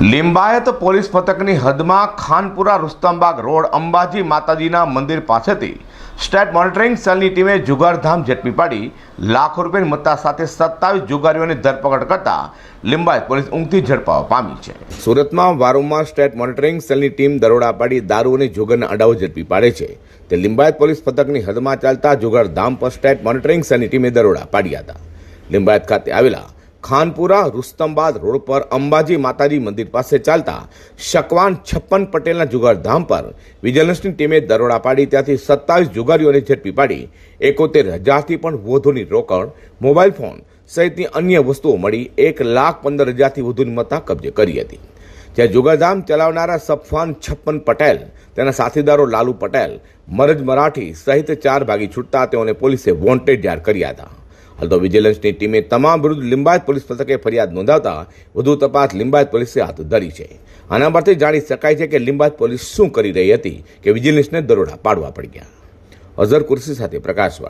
Limbayat police પથકની હદમાં Khanpura Rustambagh road Ambaji માતાજીના મંદિર પાસેથી સ્ટેટ મોનિટરિંગ સેલની ટીમે જુગારધામ ઝડપી પાડી, લાખો રૂપિયાની મત્તા સાથે સત્તાવીસ જુગારીઓની ધરપકડ કરતા લિંબાયત પોલીસ ઊંઘથી ઝડપાવા પામી છે. સુરતમાં વારંવાર સ્ટેટ મોનિટરિંગ સેલની ટીમ દરોડા પાડી દારૂ અને જુગારના અડાઓ ઝડપી પાડે છે. તે લિંબાયત પોલીસ પથકની હદમાં ચાલતા જુગારધામ પર સ્ટેટ મોનિટરિંગ સેલની ટીમે દરોડા પાડ્યા હતા. લિંબાયત ખાતે આવેલા ખાનપુરા રુસ્તમબાદ રોડ પર અંબાજી માતાજી મંદિર પાસે ચાલતા શકવાન છપ્પન પટેલના જુગારધામ પર વિજિલન્સની ટીમે દરોડા પાડી. ત્યાંથી સત્તાવીસ જુગારીઓને ઝડપી પાડી. એકોતેર હજારથી પણ વધુની રોકડ, મોબાઈલ ફોન સહિતની અન્ય વસ્તુઓ મળી. એક લાખ પંદર હજારથી વધુની મત્તા કબજે કરી હતી. જ્યાં જુગારધામ ચલાવનારા સફવાન છપ્પન પટેલ, તેના સાથીદારો લાલુ પટેલ, મરજ મરાઠી સહિત ચાર ભાગી છૂટતા તેઓને પોલીસે વોન્ટેડ જાહેર કર્યા હતા. હાલ તો વિજિલન્સની ટીમે તમામ વિરુદ્ધ લિંબાયત પોલીસ મથકે ફરિયાદ નોંધાવતા વધુ તપાસ લિંબાયત પોલીસે હાથ ધરી છે. આના પરથી જાણી શકાય છે કે લિંબાયત પોલીસ શું કરી રહી હતી કે વિજિલન્સને દરોડા પાડવા પડ્યા અઝર કુર્સી સાથે પ્રકાશવાળા.